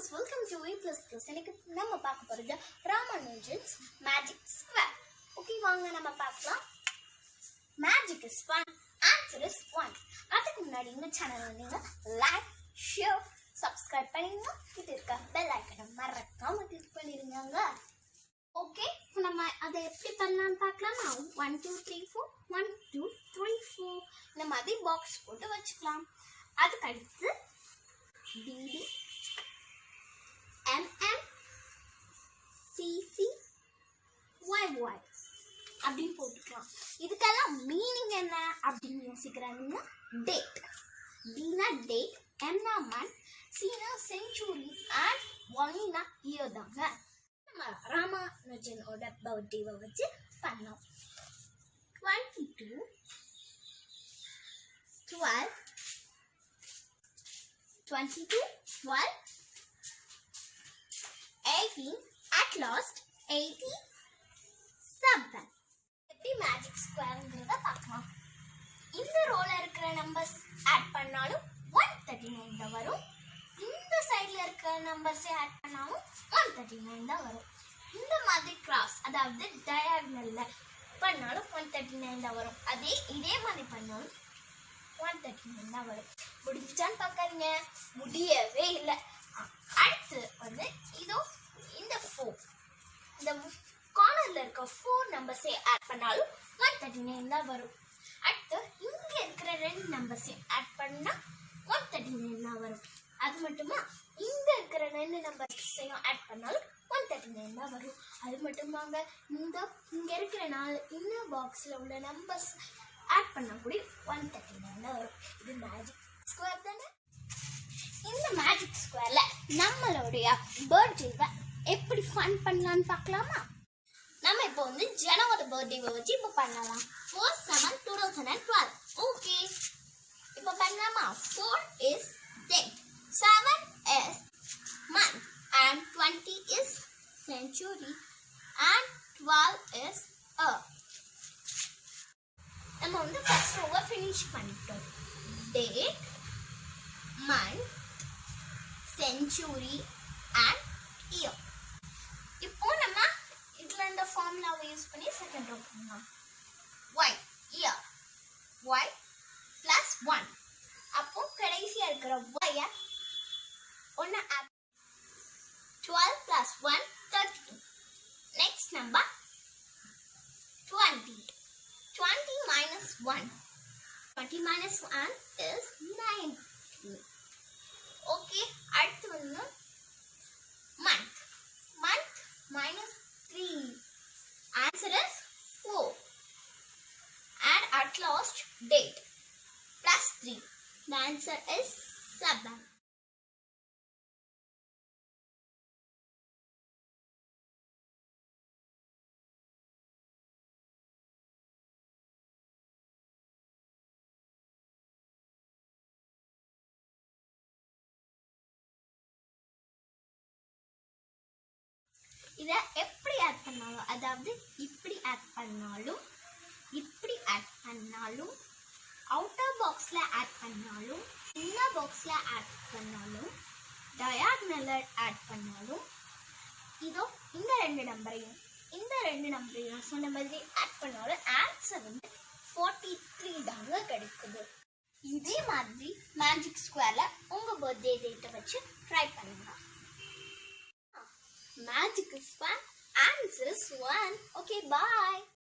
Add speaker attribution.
Speaker 1: Views welcome to V plus plus எனக்கு நம்ம பார்க்க போகிறது ராமானுஜன்ஸ் மேஜிக் ஸ்கொயர் ஓகே வாங்க நம்ம பார்க்கலாம். Magic is fun answer is one அதுக்கு முன்னாடி இந்த சேனல் நீங்கள் லைக் ஷேர் சப்ஸ்கிரைப் பண்ணிடுங்க இது இருக்க பெல் ஐக்கனை மறக்காம கிளிக் பண்ணிடுங்க ஓகே நம்ம அதை எப்படி பண்ணலாம்னு பார்க்கலாமா? One two three four one two three four இந்த மாதிரி பாக்ஸ் போட்டு வச்சுக்கலாம். அதுக்கடுத்து அடுத்து இதுக்கெல்லாம் மீனிங் என்ன அப்படின்னு யோசிக்கிறாங்க? டேட் டீனா டேட் எம்னா மந்த் சீனா செஞ்சுரி அண்ட் ஒயினா இயர் தாங்க. நம்ம ராமானுஜனோட பர்த்டேவை வச்சு பண்ணோம். Twenty two twelve twenty two twelve eighteen at last eighty seven magic ஸ்கொயருங்கிறத பார்க்கலாம் இந்த ரோல இருக்கிற நம்பர்ஸ் ஆட் பண்ணாலும் ஒன் தேர்ட்டி நைன் தான் வரும். இந்த சைடில் இருக்கிற நம்பர்ஸை ஆட் பண்ணாலும் ஒன் தேர்ட்டி நைன் தான் வரும். இந்த மாதிரி கிராஸ் அதாவது டயக்னல்ல பண்ணாலும் ஒன் தேர்ட்டி நைன் தான் வரும். அதே இதே மாதிரி பண்ணாலும் ஒன் தேர்ட்டி நைன் தான் வரும். முடிஞ்சிச்சான்னு பார்க்காதீங்க. முடியவே இல்லை. அடுத்து வந்து இதோ இந்த ஃபோர் இந்த கார்னரில் இருக்க ஃபோர் நம்பர்ஸே ஆட் பண்ணாலும் ஒன் தான் வரும். அடுத்து இங்க இருக்கிற ரெண்டு நம்பர்ஸையும் ஆட் பண்ணா ஒன் தேர்ட்டி நைன் தான் வரும். அது மட்டுமா? இங்க இருக்கிற ரெண்டு நம்பர்ஸையும் ஆட் பண்ணாலும் ஒன் தேர்ட்டி நைன் தான் வரும். அது மட்டுமாங்க? இந்த இங்க இருக்கிற நாலு இன்னும் பாக்ஸ்ல உள்ள நம்பர்ஸ் ஆட் பண்ணால் கூட ஒன் தேர்ட்டி நைன் தான் வரும். இது மேஜிக் ஸ்கொயர் தானே? இந்த மேஜிக் ஸ்கொயர்ல நம்மளுடைய பர்த்டேவை எப்படி ஃபன் பண்ணலாம்னு பார்க்கலாமா? நம்ம இப்போ வந்து ஜனவோட பர்த்டேவை வச்சு இப்போ பண்ணலாம். Four seven two thousand and twelve okay இப்போ பண்ணலாமா? Four is date seven is month and twenty is century and twelve is uh நம்ம வந்து ஃபர்ஸ்ட் ரோவை ஃபினிஷ் பண்ணிட்டோம். Date month century and year இப்போ நம்ம இதுல இந்த ஃபார்முலாவை யூஸ் பண்ணி செகண்ட் ரோ பண்ணலாம் Y year Y plus one அப்போ கடைசியா இருக்கிற ஒய்ய ஒன்று add twelve plus one thirty two next number twenty twenty minus one twenty minus one is nineteen Answer is 4. And at last, date. Plus 3. The answer is 7. இதை எப்படி add பண்ணாலும் அதாவது இப்படி ஆட் பண்ணாலும் இப்படி ஆட் பண்ணாலும் அவுட்டர் பாக்ஸில் add பண்ணாலும் இன்னர் பாக்ஸில் ஆட் பண்ணாலும் டயாக்னலில் ஆட் பண்ணாலும் இதோ இந்த ரெண்டு நம்பரையும் இந்த ரெண்டு நம்பரையும் சொன்ன மாதிரி ஆட் பண்ணாலும் ஆன்சர் வந்து ஃபார்ட்டி த்ரீ தாங்க கிடைக்குது. இதே மாதிரி மேஜிக் ஸ்கொயரில் உங்கள் பர்த்டே டேட்டை வச்சு ட்ரை பண்ணுங்க Magic is fun. Answer is one. Okay, bye.